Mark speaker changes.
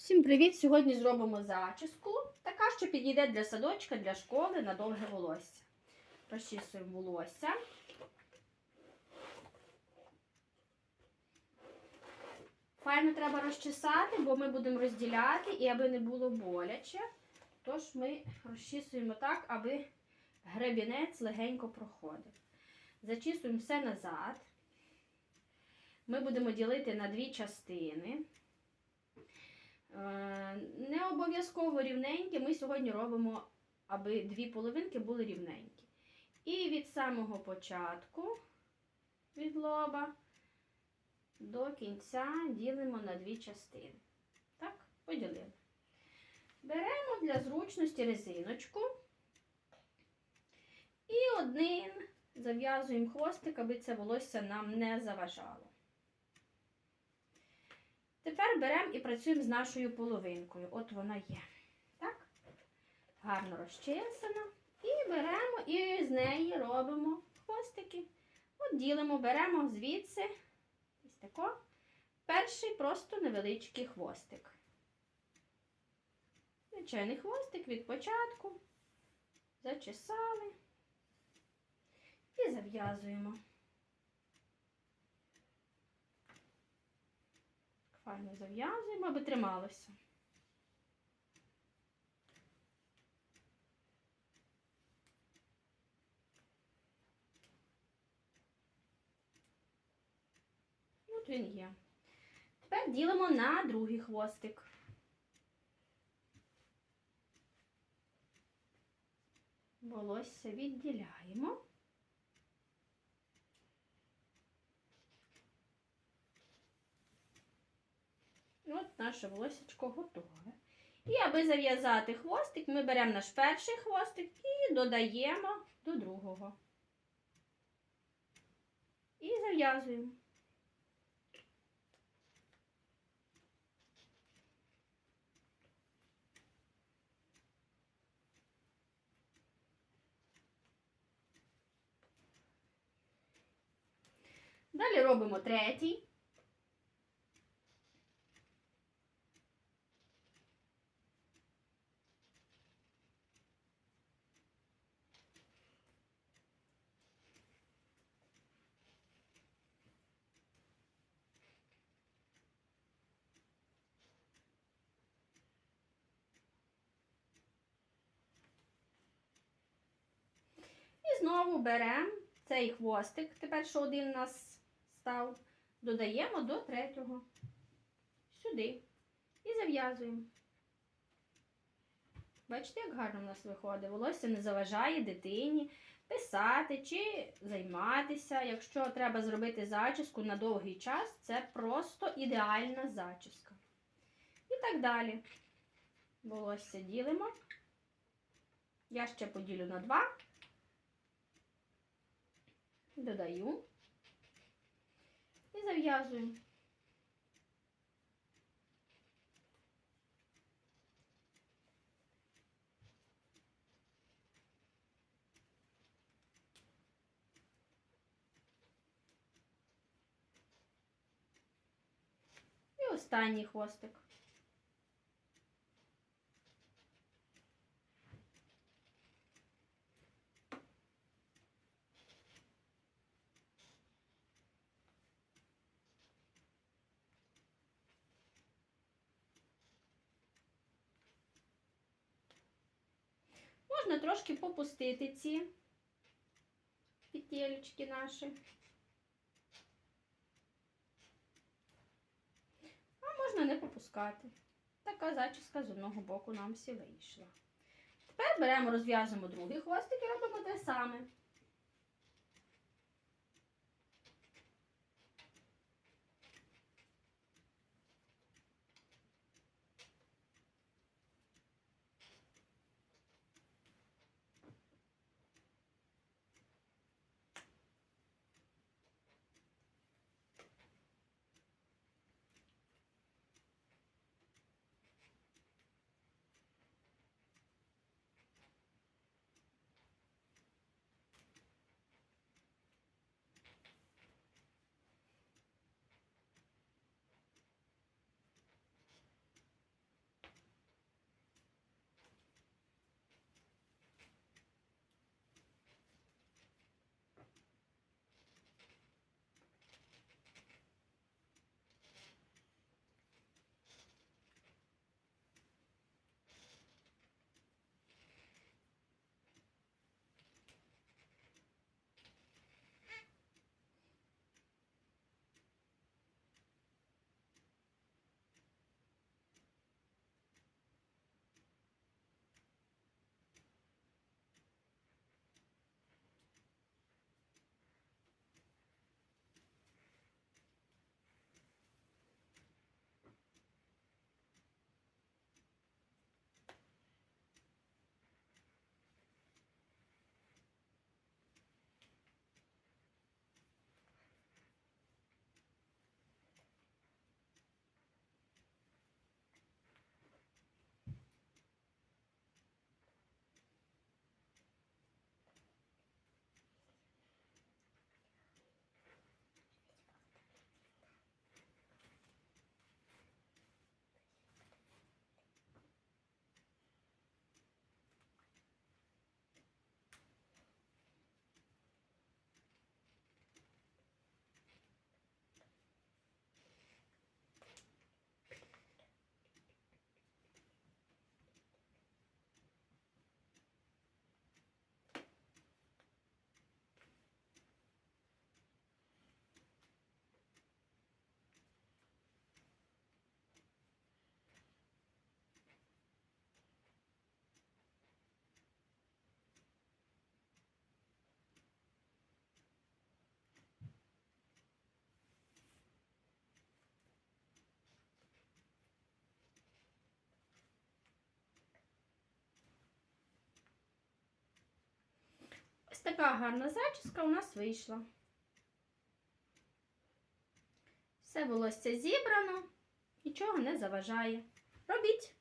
Speaker 1: Всім привіт! Сьогодні зробимо зачіску. Така, що підійде для садочка, для школи на довге волосся. Розчісуємо волосся. Файно треба розчесати, бо ми будемо розділяти і аби не було боляче. Тож ми розчісуємо так, аби гребінець легенько проходив. Зачісуємо все назад. Ми будемо ділити на дві частини. Е, Не обов'язково рівненькі. Ми сьогодні робимо, аби дві половинки були рівненькі. І від самого початку від лоба до кінця ділимо на дві частини. Так, поділили. Беремо для зручності резиночку і одним зав'язуємо хвостик, аби це волосся нам не заважало. Тепер беремо і працюємо з нашою половинкою. От вона є. Так? Гарно розчесана. І беремо і з неї робимо хвостики. От ділимо, беремо звідси ось тако. Перший просто невеличкий хвостик. Звичайний хвостик від початку. Зачесали і зав'язуємо. Файно зав'язуємо, аби трималося. От він є. Тепер ділимо на другий хвостик. Волосся відділяємо. От наше волосечко готове. І аби зав'язати хвостик, ми беремо наш перший хвостик і додаємо до другого. І зав'язуємо. Далі робимо третій. І знову беремо цей хвостик, тепер що один у нас став, додаємо до третього. Сюди. І зав'язуємо. Бачите, як гарно в нас виходить. Волосся не заважає дитині писати чи займатися. Якщо треба зробити зачіску на довгий час, це просто ідеальна зачіска. І так далі. Волосся ділимо. Я ще поділю на два. Додаю і зав'язую. І останній хвостик. Можна трошки попустити ці петелечки наші. А можна не попускати. Така зачіска з одного боку нам всі вийшла. Тепер беремо, розв'язуємо другий хвостик і робимо те саме. Така гарна зачіска у нас вийшла. Все волосся зібрано, нічого не заважає. Робіть!